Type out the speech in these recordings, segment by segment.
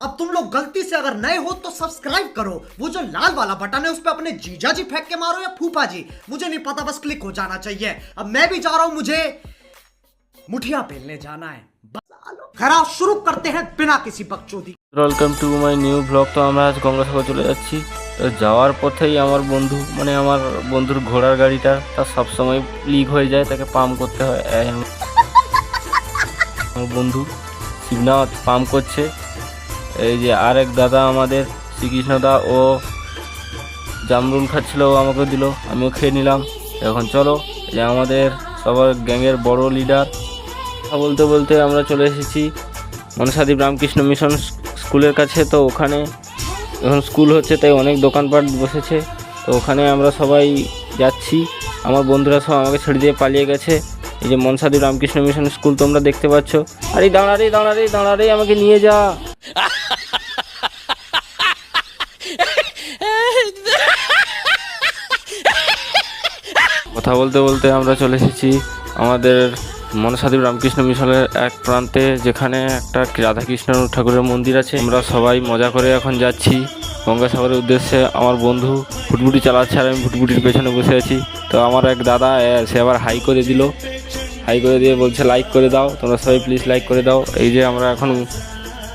अब तुम लोग गलती से अगर नए हो तो सब्सक्राइब करो वो जो लाल वाला बटन है उस पर अपने जीजा जी फेंक के मारो या फूफा जी मुझे नहीं पता बस क्लिक हो जाना चाहिए अब मैं भी जा रहा हूं मुझे मुठिया पेलने जाना है बस खरा शुरू करते हैं बिना किसी बकचोदी welcome to my new vlog তো আমরা আজ গঙ্গাসাগর চলে যাচ্ছি তো যাওয়ার পথেই আমার বন্ধু মানে আমার বন্ধুর ঘোড়ার গাড়িটা তার সবসময় লিক হয়ে যায় তাকে পাম্প করতে হয় এই আম- আমার বন্ধু শিবনাথ পাম্প করছে এই যে আরেক দাদা আমাদের শ্রীকৃষ্ণ দা, ও জামরুল খাচ্ছিল আমাকে দিল, আমিও খেয়ে নিলাম। এখন চলো যে আমাদের সবার গ্যাংয়ের বড় লিডার। কথা বলতে বলতে আমরা চলে এসেছি মনসাদ্বীপ রামকৃষ্ণ মিশন স্কুলের কাছে, তো ওখানে এখন স্কুল হচ্ছে, তাই অনেক দোকানপাট বসেছে। তো ওখানে আমরা সবাই যাচ্ছি। আমার বন্ধুরা সব আমাকে ছেড়ে দিয়ে পালিয়ে গেছে। এই যে মনসাদ্বীপ রামকৃষ্ণ মিশন স্কুল তোমরা দেখতে পাচ্ছ। আরে দাঁড়া রে দাঁড়া রে দাঁড়া রে, আমাকে নিয়ে যা। কথা বলতে বলতে আমরা চলে এসেছি আমাদের মনসাদ্বীপ রামকৃষ্ণ মিশনের এক প্রান্তে, যেখানে একটা রাধাকৃষ্ণ ঠাকুরের মন্দির আছে। আমরা সবাই মজা করে এখন যাচ্ছি। গঙ্গাসাগরের উদ্দেশ্যে আমার বন্ধু ফুটবুটি চালাচ্ছে আর আমি ফুটবুটির পেছনে বসে আছি। তো আমার এক দাদা সে আবার হাই করে দিল। হাই করে দিয়ে বলছে লাইক করে দাও। তোমরা সবাই প্লিজ লাইক করে দাও। এই যে আমরা এখন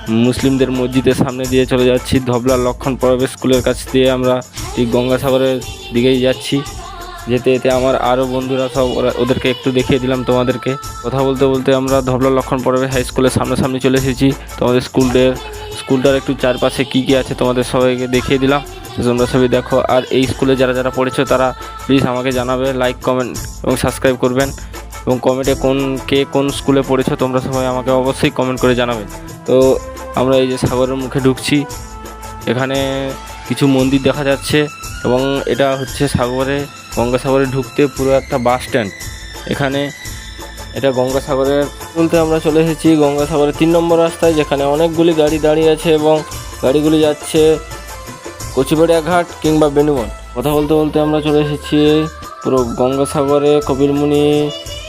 মুসলিমদের মসজিদের সামনে দিয়ে চলে যাচ্ছি। ধবলা লক্ষণ প্রবেশ স্কুলের কাছ দিয়ে আমরা ঠিক গঙ্গাসাগরের দিকেই যাচ্ছি। যেতে যেতে আমার আরও বন্ধুরা সব ওরা ওদেরকে একটু দেখিয়ে দিলাম তোমাদেরকে। কথা বলতে বলতে আমরা ধবলা লক্ষণ পর্বে হাই স্কুলের সামনাসামনি চলে এসেছি। তোমাদের স্কুল স্কুলের স্কুলটার একটু চারপাশে কী কী আছে তোমাদের সবাইকে দেখিয়ে দিলাম। তোমরা সবই দেখো। আর এই স্কুলে যারা যারা পড়েছো তারা প্লিজ আমাকে জানাবে লাইক কমেন্ট এবং সাবস্ক্রাইব করবেন। এবং কমেন্টে কোন, কে কোন স্কুলে পড়েছো তোমরা সবাই আমাকে অবশ্যই কমেন্ট করে জানাবে। তো আমরা এই যে সাগরের মুখে ঢুকছি, এখানে কিছু মন্দির দেখা যাচ্ছে এবং এটা হচ্ছে সাগরে, গঙ্গাসাগরে ঢুকতে পুরো একটা বাস স্ট্যান্ড। এখানে এটা গঙ্গাসাগরের, বলতে আমরা চলে এসেছি গঙ্গাসাগরের তিন নম্বর রাস্তায়, যেখানে অনেকগুলি গাড়ি দাঁড়িয়ে আছে এবং গাড়িগুলি যাচ্ছে কচিবাড়িয়া ঘাট কিংবা বেনুবন। কথা বলতে বলতে আমরা চলে এসেছি পুরো গঙ্গাসাগরে, কপিলমুনি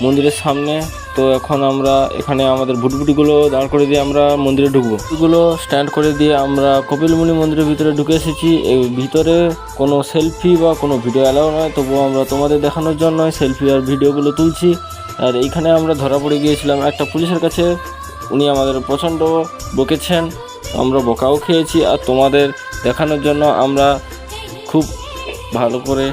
মন্দিরের সামনে। তো এখন আমরা এখানে আমাদের ভুটভুটিগুলো দাঁড় করে দিয়ে আমরা মন্দিরে ঢুকবো। এগুলো স্ট্যান্ড করে দিয়ে আমরা কপিলমুনি মন্দিরের ভিতরে ঢুকে এসেছি। এই ভিতরে কোনো সেলফি বা কোনো ভিডিও অ্যালাউ নয়, তবুও আমরা তোমাদের দেখানোর জন্য সেলফি আর ভিডিওগুলো তুলছি। আর এইখানে আমরা ধরা পড়ে গিয়েছিলাম একটা পুলিশের কাছে। উনি আমাদের প্রচণ্ড বকেছেন, আমরা বকাও খেয়েছি। আর তোমাদের দেখানোর জন্য আমরা খুব ভালো করে